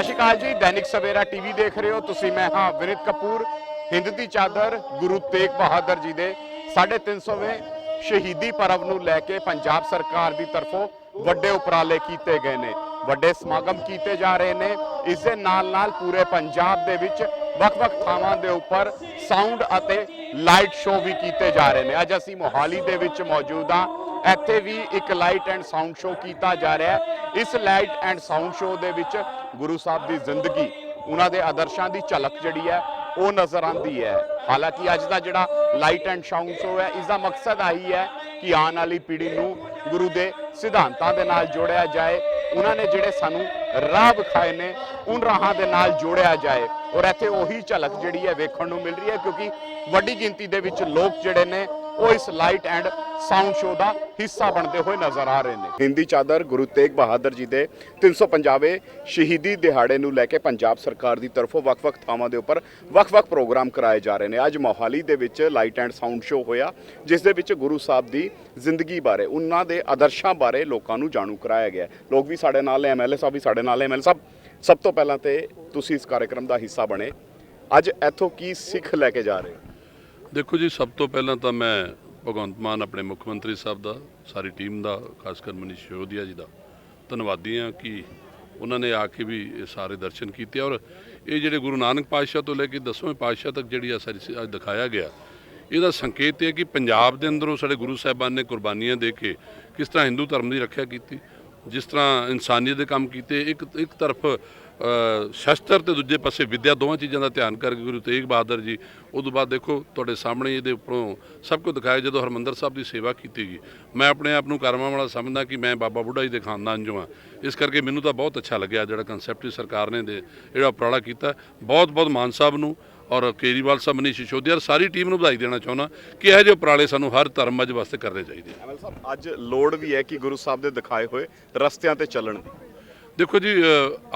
ਸਤਿ ਸ਼੍ਰੀ ਅਕਾਲ ਜੀ, ਦੈਨਿਕ ਸਵੇਰਾ ਟੀਵੀ ਦੇਖ ਰਹੇ ਹੋ ਤੁਸੀਂ। ਮੈਂ ਹਾਂ ਵਿਨਿਤ ਕਪੂਰ, ਹਿੰਦ ਦੀ ਚਾਦਰ, ਗੁਰੂ ਤੇਗ ਬਹਾਦਰ ਜੀ ਦੇ 350ਵੇਂ ਸ਼ਹੀਦੀ ਪਰਵ ਨੂੰ ਲੈ ਕੇ ਪੰਜਾਬ ਸਰਕਾਰ ਦੀ ਤਰਫੋਂ ਵੱਡੇ ਉਪਰਾਲੇ ਕੀਤੇ ਗਏ ਨੇ। ਵੱਡੇ ਸਮਾਗਮ ਕੀਤੇ ਜਾ ਰਹੇ ਨੇ। ਇਸ ਦੇ ਨਾਲ ਨਾਲ ਪੂਰੇ ਪੰਜਾਬ ਦੇ ਵਿੱਚ ਵੱਖ-ਵੱਖ ਥਾਵਾਂ ਦੇ ਉੱਪਰ ਸਾਊਂਡ ਅਤੇ ਲਾਈਟ ਸ਼ੋਅ ਵੀ ਕੀਤੇ ਜਾ ਰਹੇ ਨੇ। ਅੱਜ ਅਸੀਂ ਮੋਹਾਲੀ ਦੇ ਵਿੱਚ ਮੌਜੂਦ ਹਾਂ। ਇੱਥੇ ਵੀ ਇੱਕ ਲਾਈਟ ਐਂਡ ਸਾਊਂਡ ਸ਼ੋਅ ਕੀਤਾ ਜਾ ਰਿਹਾ ਹੈ। ਇਸ ਲਾਈਟ ਐਂਡ ਸਾਊਂਡ ਸ਼ੋਅ ਦੇ ਵਿੱਚ ਗੁਰੂ ਸਾਹਿਬ ਦੀ ਜ਼ਿੰਦਗੀ, ਉਹਨਾਂ ਦੇ ਆਦਰਸ਼ਾਂ ਦੀ ਝਲਕ ਜਿਹੜੀ ਹੈ, ਉਹ ਨਜ਼ਰ ਆਉਂਦੀ ਹੈ। ਹਾਲਾਂਕਿ ਅੱਜ ਦਾ ਜਿਹੜਾ ਲਾਈਟ ਐਂਡ ਸਾਊਂਡ ਸ਼ੋਅ ਹੈ ਇਸ ਦਾ ਮਕਸਦ ਆਹੀ ਹੈ ਕਿ ਆਉਣ ਵਾਲੀ ਪੀੜ੍ਹੀ ਨੂੰ ਗੁਰੂ ਦੇ ਸਿਧਾਂਤਾਂ ਦੇ ਨਾਲ ਜੋੜਿਆ ਜਾਏ, ਉਹਨਾਂ ਨੇ ਜਿਹੜੇ ਸਾਨੂੰ ਰਾਹ ਵਿਖਾਏ ਨੇ, ਉਨ ਰਾਹਾਂ ਦੇ ਨਾਲ ਜੋੜਿਆ ਜਾਏ। ਔਰ ਇੱਥੇ ਉਹੀ ਝਲਕ ਜਿਹੜੀ ਹੈ ਵੇਖਣ ਨੂੰ ਮਿਲ ਰਹੀ ਹੈ, ਕਿਉਂਕਿ ਵੱਡੀ ਗਿਣਤੀ ਦੇ ਵਿੱਚ ਲੋਕ ਜਿਹੜੇ ਨੇ, ਉਹ ਇਸ ਲਾਈਟ ਐਂਡ ਸਾਊਂਡ ਸ਼ੋਅ ਦਾ ਹਿੱਸਾ ਬਣਦੇ ਹੋਏ ਨਜ਼ਰ ਆ ਰਹੇ ਨੇ। ਹਿੰਦੀ ਚਾਦਰ ਗੁਰੂ ਤੇਗ ਬਹਾਦਰ ਜੀ ਦੇ 350ਵੇਂ ਸ਼ਹੀਦੀ ਦਿਹਾੜੇ ਨੂੰ ਲੈ ਕੇ ਪੰਜਾਬ ਸਰਕਾਰ ਦੀ ਤਰਫੋਂ ਵੱਖ-ਵੱਖ ਥਾਵਾਂ ਦੇ ਉੱਪਰ ਵੱਖ-ਵੱਖ ਪ੍ਰੋਗਰਾਮ ਕਰਾਏ ਜਾ ਰਹੇ ਨੇ। ਅੱਜ ਮੋਹਾਲੀ ਦੇ ਵਿੱਚ ਲਾਈਟ ਐਂਡ ਸਾਊਂਡ ਸ਼ੋਅ ਹੋਇਆ ਜਿਸ ਦੇ ਵਿੱਚ ਗੁਰੂ ਸਾਹਿਬ ਦੀ ਜ਼ਿੰਦਗੀ ਬਾਰੇ ਉਹਨਾਂ ਦੇ ਆਦਰਸ਼ਾਂ ਬਾਰੇ ਲੋਕਾਂ ਨੂੰ ਜਾਣੂ ਕਰਾਇਆ ਗਿਆ। ਲੋਕ ਵੀ ਸਾਡੇ ਨਾਲ ਨੇ ਐਮਐਲਏ ਸਾਹਿਬ ਵੀ ਸਾਡੇ ਨਾਲ ਨੇ। ਐਮਐਲਏ ਸਾਹਿਬ ਸਭ ਤੋਂ ਪਹਿਲਾਂ ਤੇ ਤੁਸੀਂ ਇਸ ਕਾਰਜਕ੍ਰਮ ਦਾ ਹਿੱਸਾ ਬਣੇ। ਅੱਜ ਇੱਥੋਂ ਕੀ ਸਿੱਖ ਲੈ ਕੇ ਜਾ ਰਹੇ ਹੋ? ਦੇਖੋ ਜੀ ਸਭ ਤੋਂ ਪਹਿਲਾਂ ਤਾਂ ਮੈਂ ਭਗਵੰਤ ਮਾਨ ਆਪਣੇ ਮੁੱਖ ਮੰਤਰੀ ਸਾਹਿਬ ਦਾ, ਸਾਰੀ ਟੀਮ ਦਾ ਖਾਸ ਕਰ ਮਨੀਸ਼ ਸਿਸੋਦੀਆ ਜੀ ਦਾ ਧੰਨਵਾਦੀ ਹਾਂ ਕਿ ਉਹਨਾਂ ਨੇ ਆ ਕੇ ਵੀ ਇਹ ਸਾਰੇ ਦਰਸ਼ਨ ਕੀਤੇ ਔਰ ਇਹ ਜਿਹੜੇ ਗੁਰੂ ਨਾਨਕ ਪਾਤਸ਼ਾਹ ਤੋਂ ਲੈ ਕੇ 10ਵੇਂ ਪਾਤਸ਼ਾਹ ਤੱਕ ਜਿਹੜੀ ਆ ਸਾਰੀ ਅੱਜ ਦਿਖਾਇਆ ਗਿਆ, ਇਹਦਾ ਸੰਕੇਤ ਇਹ ਹੈ ਕਿ ਪੰਜਾਬ ਦੇ ਅੰਦਰੋਂ ਸਾਡੇ ਗੁਰੂ ਸਾਹਿਬਾਨ ਨੇ ਕੁਰਬਾਨੀਆਂ ਦੇ ਕੇ ਕਿਸ ਤਰ੍ਹਾਂ ਹਿੰਦੂ ਧਰਮ ਦੀ ਰੱਖਿਆ ਕੀਤੀ, ਜਿਸ ਤਰ੍ਹਾਂ ਇਨਸਾਨੀਅਤ ਦੇ ਕੰਮ ਕੀਤੇ, ਇੱਕ ਇੱਕ ਤਰਫ ਸ਼ਸਤਰ ਤੇ ਦੂਜੇ ਪਾਸੇ ਵਿਦਿਆ ਦੋਵਾਂ ਚੀਜ਼ਾਂ ਦਾ ਧਿਆਨ ਕਰਕੇ ਗੁਰੂ ਤੇਗ ਬਹਾਦਰ ਜੀ ਉਸ ਤੋਂ ਬਾਅਦ ਦੇਖੋ ਤੁਹਾਡੇ ਸਾਹਮਣੇ ਇਹਦੇ ਉੱਪਰੋਂ ਸਭ ਕੁਝ ਦਿਖਾਇਆ ਜਦੋਂ ਹਰਮੰਦਰ ਸਾਹਿਬ ਦੀ ਸੇਵਾ ਕੀਤੀ ਗਈ। ਮੈਂ ਆਪਣੇ ਆਪ ਨੂੰ ਕਰਮਾਂ ਵਾਲਾ ਸਮਝਦਾ ਕਿ ਮੈਂ ਬਾਬਾ ਬੁੱਢਾ ਜੀ ਦੇ ਖਾਨਦਾਨ ਚੋਂ ਹਾਂ। ਇਸ ਕਰਕੇ ਮੈਨੂੰ ਤਾਂ ਬਹੁਤ ਅੱਛਾ ਲੱਗਿਆ ਜਿਹੜਾ ਕਨਸੈਪਟ ਸਰਕਾਰ ਨੇ ਦੇ ਜਿਹੜਾ ਉਪਰਾਲਾ ਕੀਤਾ। ਬਹੁਤ ਬਹੁਤ ਮਾਨ ਸਾਹਿਬ ਨੂੰ ਔਰ ਕੇਜਰੀਵਾਲ ਸਾਹਿਬ, ਮਨੀਸ਼ ਸਿਸੋਦੀਆ ਸਾਰੀ ਟੀਮ ਨੂੰ ਵਧਾਈ ਦੇਣਾ ਚਾਹੁੰਦਾ ਕਿ ਇਹੋ ਜਿਹੇ ਉਪਰਾਲੇ ਸਾਨੂੰ ਹਰ ਧਰਮ ਮੱਝ ਵਾਸਤੇ ਕਰਨੇ ਚਾਹੀਦੇ ਐਮਐਲ ਸਾਹਿਬ, ਅੱਜ ਲੋੜ ਵੀ ਹੈ ਕਿ ਗੁਰੂ ਸਾਹਿਬ ਦੇ ਦਿਖਾਏ ਹੋਏ ਰਸਤਿਆਂ ਤੇ ਚੱਲਣ ਦੀ। ਦੇਖੋ ਜੀ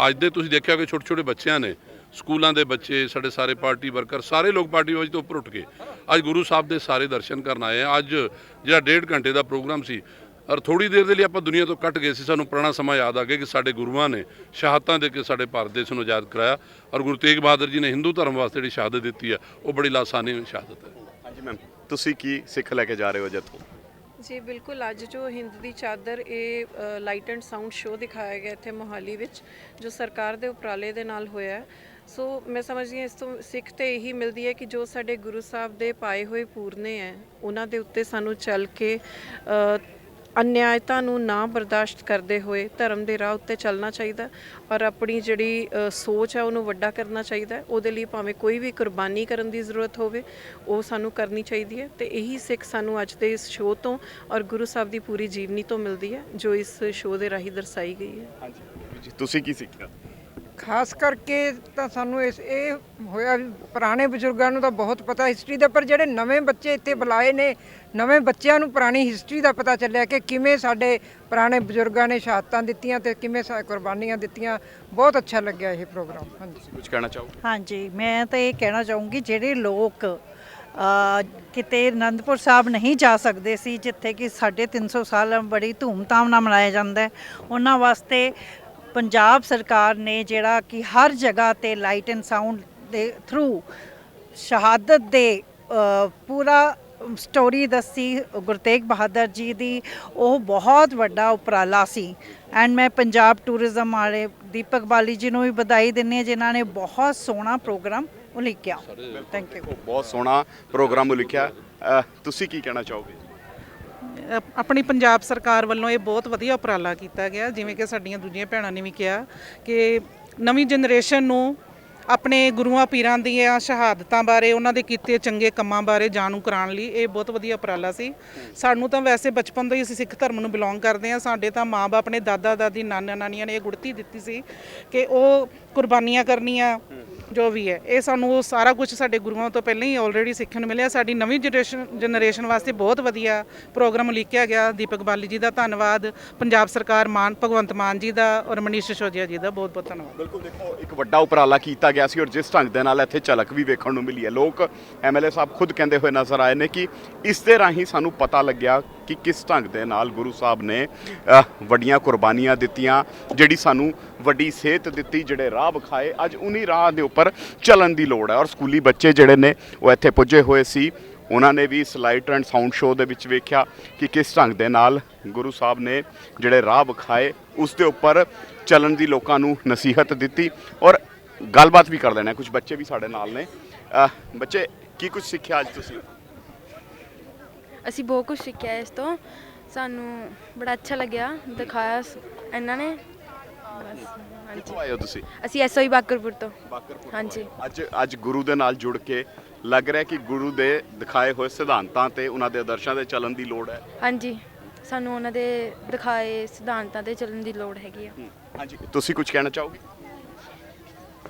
ਅੱਜ ਦੇ ਤੁਸੀਂ ਦੇਖਿਆ ਕਿ ਛੋਟੇ ਛੋਟੇ ਬੱਚਿਆਂ ਨੇ, ਸਕੂਲਾਂ ਦੇ ਬੱਚੇ, ਸਾਡੇ ਸਾਰੇ ਪਾਰਟੀ ਵਰਕਰ, ਸਾਰੇ ਲੋਕ ਪਾਰਟੀ ਵਜ ਤੋਂ ਉੱਪਰ ਉੱਠ ਕੇ ਅੱਜ ਗੁਰੂ ਸਾਹਿਬ ਦੇ ਸਾਰੇ ਦਰਸ਼ਨ ਕਰਨ ਆਏ ਆ। ਅੱਜ ਜਿਹੜਾ ਡੇਢ ਘੰਟੇ ਦਾ ਪ੍ਰੋਗਰਾਮ ਸੀ, ਔਰ ਥੋੜੀ ਦੇਰ ਦੇ ਲਈ ਆਪਾਂ ਦੁਨੀਆ ਤੋਂ ਕੱਟ ਗਏ ਸੀ, ਸਾਨੂੰ ਪੁਰਾਣਾ ਸਮਾਂ ਯਾਦ ਆ ਗਿਆ ਕਿ ਸਾਡੇ ਗੁਰੂਆਂ ਨੇ ਸ਼ਹਾਦਤਾਂ ਦੇ ਕੇ ਸਾਡੇ ਭਾਰਤ ਦੇਸ਼ ਨੂੰ ਆਜ਼ਾਦ ਕਰਾਇਆ, ਔਰ ਗੁਰੂ ਤੇਗ ਬਹਾਦਰ ਜੀ ਨੇ ਹਿੰਦੂ ਧਰਮ ਵਾਸਤੇ ਜਿਹੜੀ ਸ਼ਹਾਦਤ ਦਿੱਤੀ ਆ, ਉਹ ਬੜੀ ਲਾਸਾਨੀ ਸ਼ਹਾਦਤ ਹੈ। ਹਾਂਜੀ ਮੈਮ ਤੁਸੀਂ ਕੀ ਸਿੱਖ ਲੈ ਕੇ ਜਾ ਰਹੇ ਹੋ ਜੱਥੋਂ ਜੀ, ਬਿਲਕੁਲ। ਅੱਜ ਜੋ ਹਿੰਦ ਦੀ ਚਾਦਰ, ਇਹ ਲਾਈਟ ਐਂਡ ਸਾਊਂਡ ਸ਼ੋਅ ਦਿਖਾਇਆ ਗਿਆ ਇੱਥੇ ਮੋਹਾਲੀ ਵਿੱਚ, ਜੋ ਸਰਕਾਰ ਦੇ ਉਪਰਾਲੇ ਦੇ ਨਾਲ ਹੋਇਆ ਸੋ ਮੈਂ ਸਮਝਦੀ ਹਾਂ, ਇਸ ਤੋਂ ਸਿੱਖ ਤੇ ਇਹੀ ਮਿਲਦੀ ਹੈ ਕਿ ਜੋ ਸਾਡੇ ਗੁਰੂ ਸਾਹਿਬ ਦੇ ਪਾਏ ਹੋਏ ਪੂਰਨੇ ਹੈ, ਉਹਨਾਂ ਦੇ ਉੱਤੇ ਸਾਨੂੰ ਚੱਲ ਕੇ ਅਨਿਆਇਤਾ ਨੂੰ ਨਾ ਬਰਦਾਸ਼ਤ ਕਰਦੇ ਹੋਏ ਧਰਮ ਦੇ ਰਾਹ ਉੱਤੇ ਚੱਲਣਾ ਚਾਹੀਦਾ ਔਰ ਆਪਣੀ ਜਿਹੜੀ ਸੋਚ ਹੈ ਉਹਨੂੰ ਵੱਡਾ ਕਰਨਾ ਚਾਹੀਦਾ ਉਹਦੇ ਲਈ ਭਾਵੇਂ ਕੋਈ ਵੀ ਕੁਰਬਾਨੀ ਕਰਨ ਦੀ ਜ਼ਰੂਰਤ ਹੋਵੇ, ਉਹ ਸਾਨੂੰ ਕਰਨੀ ਚਾਹੀਦੀ ਹੈ। ਤੇ ਇਹੀ ਸਿੱਖ ਸਾਨੂੰ ਅੱਜ ਦੇ ਇਸ ਸ਼ੋਅ ਤੋਂ ਔਰ ਗੁਰੂ ਸਾਹਿਬ ਦੀ ਪੂਰੀ ਜੀਵਨੀ ਤੋਂ ਮਿਲਦੀ ਹੈ, ਜੋ ਇਸ ਸ਼ੋਅ ਦੇ ਰਾਹੀਂ ਦਰਸਾਈ ਗਈ ਹੈ। ਹਾਂਜੀ ਤੁਸੀਂ ਕੀ ਸਿੱਖਿਆ? ਖਾਸ ਕਰਕੇ ਤਾਂ ਸਾਨੂੰ ਇਸ ਇਹ ਹੋਇਆ ਵੀ ਪੁਰਾਣੇ ਬਜ਼ੁਰਗਾਂ ਨੂੰ ਤਾਂ ਬਹੁਤ ਪਤਾ ਹਿਸਟਰੀ ਦਾ ਪਰ ਜਿਹੜੇ ਨਵੇਂ ਬੱਚੇ ਇੱਥੇ ਬੁਲਾਏ ਨੇ ਨਵੇਂ ਬੱਚਿਆਂ ਨੂੰ ਪੁਰਾਣੀ ਹਿਸਟਰੀ ਦਾ ਪਤਾ ਚੱਲਿਆ ਕਿ ਕਿਵੇਂ ਸਾਡੇ ਪੁਰਾਣੇ ਬਜ਼ੁਰਗਾਂ ਨੇ ਸ਼ਹਾਦਤਾਂ ਦਿੱਤੀਆਂ ਤੇ ਕਿਵੇਂ ਸਾ ਕੁਰਬਾਨੀਆਂ ਦਿੱਤੀਆਂ। ਬਹੁਤ ਅੱਛਾ ਲੱਗਿਆ ਇਹ ਪ੍ਰੋਗਰਾਮ ਹਾਂਜੀ। ਕੁਝ ਕਹਿਣਾ ਚਾਹੋ ਹਾਂਜੀ ਮੈਂ ਤਾਂ ਇਹ ਕਹਿਣਾ ਚਾਹੂੰਗੀ ਜਿਹੜੇ ਲੋਕ ਕਿਤੇ ਅਨੰਦਪੁਰ ਸਾਹਿਬ ਨਹੀਂ ਜਾ ਸਕਦੇ ਸੀ ਜਿੱਥੇ ਕਿ ਸਾਢੇ 300 ਸਾਲ ਬੜੀ ਧੂਮਧਾਮ ਨਾਲ ਮਨਾਇਆ ਜਾਂਦਾ ਹੈ ਉਹਨਾਂ ਵਾਸਤੇ ਪੰਜਾਬ ਸਰਕਾਰ ਨੇ ਜਿਹੜਾ ਕਿ ਹਰ ਜਗ੍ਹਾ ਤੇ ਲਾਈਟ ਐਂਡ ਸਾਊਂਡ ਦੇ ਥਰੂ ਸ਼ਹਾਦਤ ਦੇ ਪੂਰਾ ਸਟੋਰੀ ਦੱਸੀ ਗੁਰੂ ਤੇਗ ਬਹਾਦਰ ਜੀ ਦੀ ਉਹ ਬਹੁਤ ਵੱਡਾ ਉਪਰਾਲਾ ਸੀ। ਐਂਡ ਮੈਂ ਪੰਜਾਬ ਟੂਰਿਜ਼ਮ ਵਾਲੇ ਦੀਪਕ ਬਾਲੀ ਜੀ ਨੂੰ ਵੀ ਵਧਾਈ ਦਿੰਦੀ ਹਾਂ ਜਿਨ੍ਹਾਂ ਨੇ ਬਹੁਤ ਸੋਹਣਾ ਪ੍ਰੋਗਰਾਮ ਉਲੀਕਿਆ। ਥੈਂਕ ਯੂ ਬਹੁਤ ਸੋਹਣਾ ਪ੍ਰੋਗਰਾਮ ਅਹ, ਤੁਸੀਂ ਕੀ ਕਹਿਣਾ ਚਾਹੋਗੇ? ਅ- ਆਪਣੀ ਪੰਜਾਬ ਸਰਕਾਰ ਵੱਲੋਂ ਇਹ ਬਹੁਤ ਵਧੀਆ ਉਪਰਾਲਾ ਕੀਤਾ ਗਿਆ, ਜਿਵੇਂ ਕਿ ਸਾਡੀਆਂ ਦੂਜੀਆਂ ਭੈਣਾਂ ਨੇ ਵੀ ਕਿਹਾ ਕਿ ਨਵੀਂ ਜਨਰੇਸ਼ਨ ਨੂੰ ਆਪਣੇ ਗੁਰੂਆਂ ਪੀਰਾਂ ਦੀਆਂ ਸ਼ਹਾਦਤਾਂ ਬਾਰੇ, ਉਹਨਾਂ ਦੇ ਕੀਤੇ ਚੰਗੇ ਕੰਮਾਂ ਬਾਰੇ ਜਾਣੂ ਕਰਾਉਣ ਲਈ ਇਹ ਬਹੁਤ ਵਧੀਆ ਉਪਰਾਲਾ ਸੀ। ਸਾਨੂੰ ਤਾਂ ਵੈਸੇ ਬਚਪਨ ਤੋਂ ਹੀ ਅਸੀਂ ਸਿੱਖ ਧਰਮ ਨੂੰ ਬਿਲੋਂਗ ਕਰਦੇ ਹਾਂ। ਸਾਡੇ ਤਾਂ ਮਾਪੇ ਆਪਣੇ ਦਾਦਾ, ਦਾਦੀ, ਨਾਨਾ, ਨਾਨੀਆਂ ਨੇ ਇਹ ਗੁੜਤੀ ਦਿੱਤੀ ਸੀ ਕਿ ਉਹ ਕੁਰਬਾਨੀਆਂ ਕਰਨੀਆਂ, ਜੋ ਵੀ ਹੈ। ਇਹ ਸਾਨੂੰ ਉਹ ਸਾਰਾ ਕੁਝ ਸਾਡੇ ਗੁਰੂਆਂ ਤੋਂ ਪਹਿਲਾਂ ਹੀ ਆਲਰੇਡੀ ਸਿੱਖਣ ਨੂੰ ਮਿਲਿਆ। ਸਾਡੀ ਨਵੀਂ ਜਨਰੇਸ਼ਨ ਜਨਰੇਸ਼ਨ ਵਾਸਤੇ ਬਹੁਤ ਵਧੀਆ ਪ੍ਰੋਗਰਾਮ ਲਿਖਿਆ ਗਿਆ। ਦੀਪਕ ਬਾਲੀ ਜੀ ਦਾ ਧੰਨਵਾਦ, ਪੰਜਾਬ ਸਰਕਾਰ ਮਾਨ, ਭਗਵੰਤ ਮਾਨ ਜੀ ਦਾ ਔਰ ਮਨੀਸ਼ ਸਿਸੋਦੀਆ ਜੀ ਦਾ ਬਹੁਤ ਬਹੁਤ ਧੰਨਵਾਦ। ਬਿਲਕੁਲ ਦੇਖੋ, ਇੱਕ ਵੱਡਾ ਉਪਰਾਲਾ ਕੀਤਾ ਗਿਆ ਸੀ ਔਰ ਜਿਸ ਢੰਗ ਦੇ ਨਾਲ ਇੱਥੇ ਝਲਕ ਵੀ ਵੇਖਣ ਨੂੰ ਮਿਲੀ ਹੈ। ਲੋਕ ਐਮਐਲਏ ਸਾਹਿਬ ਖੁਦ ਕਹਿੰਦੇ ਹੋਏ ਨਜ਼ਰ ਆਏ ਨੇ ਕਿ ਇਸ ਦੇ ਰਾਹੀਂ ਸਾਨੂੰ ਪਤਾ ਲੱਗਿਆ ਕਿ ਕਿਸ ਢੰਗ ਦੇ ਨਾਲ ਗੁਰੂ ਸਾਹਿਬ ਨੇ ਵੱਡੀਆਂ ਕੁਰਬਾਨੀਆਂ ਦਿੱਤੀਆਂ, ਜਿਹੜੀ ਸਾਨੂੰ ਵੱਡੀ ਸਿਹਤ ਦਿੱਤੀ, ਜਿਹੜੇ ਰਾਹ ਵਿਖਾਏ। ਅੱਜ ਉਨੀ ਰਾਹ ਦੇ ਉੱਪਰ ਚੱਲਣ ਦੀ ਲੋੜ ਹੈ ਔਰ ਸਕੂਲੀ ਬੱਚੇ ਜਿਹੜੇ ਨੇ, ਉਹ ਇੱਥੇ ਪੁੱਜੇ ਹੋਏ ਸੀ। ਉਹਨਾਂ ਨੇ ਵੀ ਇਸ ਲਾਈਟ ਐਂਡ ਸਾਊਂਡ ਸ਼ੋਅ ਦੇ ਵਿੱਚ ਵੇਖਿਆ ਕਿ ਕਿਸ ਢੰਗ ਦੇ ਨਾਲ ਗੁਰੂ ਸਾਹਿਬ ਨੇ ਜਿਹੜੇ ਰਾਹ ਵਿਖਾਏ, ਉਸ ਦੇ ਉੱਪਰ ਚੱਲਣ ਦੀ ਲੋਕਾਂ ਨੂੰ ਨਸੀਹਤ ਦਿੱਤੀ ਔਰ ਗੱਲਬਾਤ ਵੀ ਕਰ ਲੈਣਾ ਕੁਝ ਬੱਚੇ ਵੀ ਸਾਡੇ ਨਾਲ ਨੇ। ਅਹ ਬੱਚੇ ਕੀ ਕੁਝ ਸਿੱਖਿਆ ਅੱਜ ਤੁਸੀਂ? ਅਸੀਂ ਬਹੁਤ ਕੁਝ ਸਿੱਖਿਆ ਇਸ ਤੋਂ। ਸਾਨੂੰ ਬੜਾ ਅੱਛਾ ਲੱਗਿਆ ਦਿਖਾਇਆ ਸ- ਇਹਨਾਂ ਨੇ। ਬਸ ਹਾਂਜੀ। ਕਿੱਥੋਂ ਆਏ ਹੋ ਤੁਸੀਂ? ਅਸੀਂ ਐਸਓਈ ਬਾਕਰਪੁਰ ਤੋਂ। ਬਾਕਰਪੁਰ ਹਾਂਜੀ। ਅੱਜ ਅੱਜ ਗੁਰੂ ਦੇ ਨਾਲ ਜੁੜ ਕੇ ਲੱਗ ਰਿਹਾ ਕਿ ਗੁਰੂ ਦੇ ਦਿਖਾਏ ਹੋਏ ਸਿਧਾਂਤਾਂ ਤੇ ਉਹਨਾਂ ਦੇ ਆਦਰਸ਼ਾਂ ਤੇ ਚੱਲਣ ਦੀ ਲੋੜ ਹੈ। ਹਾਂਜੀ। ਸਾਨੂੰ ਉਹਨਾਂ ਦੇ ਦਿਖਾਏ ਸਿਧਾਂਤਾਂ ਤੇ ਚੱਲਣ ਦੀ ਲੋੜ ਹੈਗੀ ਆ। ਹਾਂਜੀ। ਤੁਸੀਂ ਕੁਝ ਕਹਿਣਾ ਚਾਹੋਗੇ?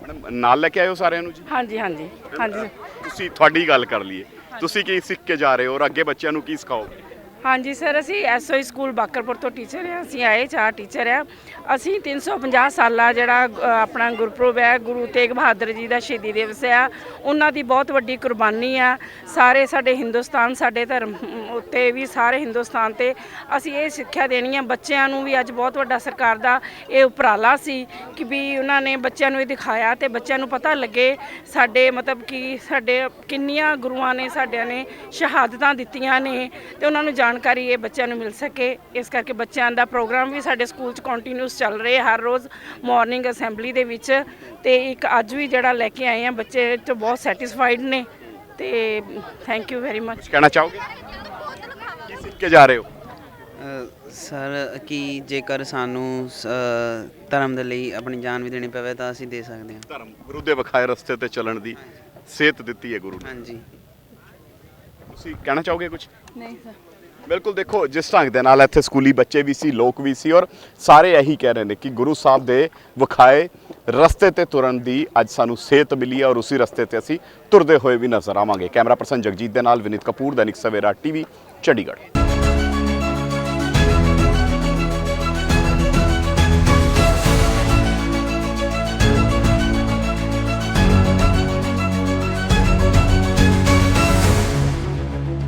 ਮੈਡਮ ਨਾਲ ਲੈ ਕੇ ਹੋ ਸਾਰਿਆਂ ਨੂੰ ਜੀ? ਹਾਂਜੀ ਹਾਂਜੀ। ਹਾਂਜੀ। ਤੁਸੀਂ ਤੁਹਾਡੀ ਗੱਲ ਕਰ ਲਈਏ। ਤੁਸੀਂ ਕੀ ਸਿੱਖ ਕੇ ਜਾ ਰਹੇ ਹੋ ਔਰ ਅੱਗੇ ਬੱਚਿਆਂ ਨੂੰ ਕੀ ਸਿਖਾਓਗੇ? ਹਾਂਜੀ ਸਰ ਅਸੀਂ ਐਸਓਈ ਸਕੂਲ ਬਾਕਰਪੁਰ ਤੋਂ ਟੀਚਰ ਹਾਂ। ਅਸੀਂ ਆਏ ਚਾਰ ਟੀਚਰ ਆ ਅਸੀਂ 350 ਸਾਲਾ ਜਿਹੜਾ ਅ, ਆਪਣਾ ਗੁਰਪੁਰਬ ਹੈ ਗੁਰੂ ਤੇਗ ਬਹਾਦਰ ਜੀ ਦਾ ਸ਼ਹੀਦੀ ਦਿਵਸ ਆ ਉਹਨਾਂ ਦੀ ਬਹੁਤ ਵੱਡੀ ਕੁਰਬਾਨੀ ਆ। ਸਾਰੇ ਸਾਡੇ ਹਿੰਦੁਸਤਾਨ ਸਾਡੇ ਧਰਮ ਉੱਤੇ ਵੀ ਸਾਰੇ ਹਿੰਦੁਸਤਾਨ ਤੇ ਅਸੀਂ ਇਹ ਸਿੱਖਿਆ ਦੇਣੀ ਆ। ਬੱਚਿਆਂ ਨੂੰ ਵੀ ਅੱਜ ਬਹੁਤ ਵੱਡਾ ਸਰਕਾਰ ਦਾ ਇਹ ਉਪਰਾਲਾ ਸੀ ਕਿ ਵੀ ਉਹਨਾਂ ਨੇ ਬੱਚਿਆਂ ਨੂੰ ਇਹ ਦਿਖਾਇਆ ਤੇ ਬੱਚਿਆਂ ਨੂੰ ਪਤਾ ਲੱਗੇ ਸਾਡੇ ਮਤਲਬ ਕਿ ਸਾਡੇ ਕਿੰਨੀਆਂ ਗੁਰੂਆਂ ਨੇ ਸਾਡਿਆਂ ਨੇ ਸ਼ਹਾਦਤਾਂ ਦਿੱਤੀਆਂ ਨੇ ਤੇ ਉਹਨਾਂ ਨੂੰ ਜਾਣ ਜਾਣਕਾਰੀ ਇਹ ਬੱਚਿਆਂ ਨੂੰ ਮਿਲ ਸਕੇ। ਇਸ ਕਰਕੇ ਬੱਚਿਆਂ ਦਾ ਪ੍ਰੋਗਰਾਮ ਵੀ ਸਾਡੇ ਸਕੂਲ 'ਚ ਕੰਟੀਨਿਊਸ ਚੱਲ ਰਹੇ ਹਰ ਰੋਜ਼ ਮਾਰਨਿੰਗ ਅਸੈਂਬਲੀ ਦੇ ਵਿੱਚ। ਤੇ ਇੱਕ ਅੱਜ ਵੀ ਜਿਹੜਾ ਲੈ ਕੇ ਆਏ ਆ ਬੱਚੇ ਇਹ 'ਚੋਂ ਬਹੁਤ ਸੈਟੀਸਫਾਈਡ ਨੇ। ਤੇ ਥੈਂਕ ਯੂ ਵੈਰੀ ਮਚ ਕਹਿਣਾ ਚਾਹੋਗੇ? ਕੀ ਸਿੱਖ ਕੇ ਜਾ ਰਹੇ ਹੋ? ਸਰ ਕਿ ਜੇਕਰ ਸਾਨੂੰ ਸ- ਧਰਮ ਦੇ ਲਈ ਆਪਣੀ ਜਾਨ ਵੀ ਦੇਣੀ ਪਵੇ ਤਾਂ ਅਸੀਂ ਦੇ ਸਕਦੇ ਹਾਂ। ਧਰਮ ਗੁਰੂ ਦੇ ਵਿਖਾਏ ਰਸਤੇ ਤੇ ਚੱਲਣ ਦੀ ਸੇਧ ਦਿੱਤੀ ਹੈ ਗੁਰੂ ਨੇ। ਹਾਂਜੀ। ਤੁਸੀਂ ਕਹਿਣਾ ਚਾਹੋਗੇ ਕੁਝ ਨਹੀਂ ਸਰ। ਬਿਲਕੁਲ ਦੇਖੋ, ਜਿਸ ਢੰਗ ਦੇ ਨਾਲ ਇੱਥੇ ਸਕੂਲੀ ਬੱਚੇ ਵੀ ਸੀ, ਲੋਕ ਵੀ ਸੀ ਔਰ ਸਾਰੇ ਇਹੀ ਕਹਿ ਰਹੇ ਨੇ ਕਿ ਗੁਰੂ ਸਾਹਿਬ ਦੇ ਵਿਖਾਏ ਰਸਤੇ ਤੇ ਤੁਰਨ ਦੀ ਅੱਜ ਸਾਨੂੰ ਸੇਧ ਮਿਲੀ ਹੈ ਔਰ ਉਸੇ ਰਸਤੇ ਤੇ ਅਸੀਂ ਤੁਰਦੇ ਹੋਏ ਵੀ ਨਜ਼ਰ ਆਵਾਂਗੇ। ਕੈਮਰਾ ਪਰਸਨ ਜਗਜੀਤ ਦੇ ਨਾਲ ਵਿਨੀਤ ਕਪੂਰ, ਦੈਨਿਕ ਸਵੇਰਾ ਟੀਵੀ, ਚੰਡੀਗੜ੍ਹ।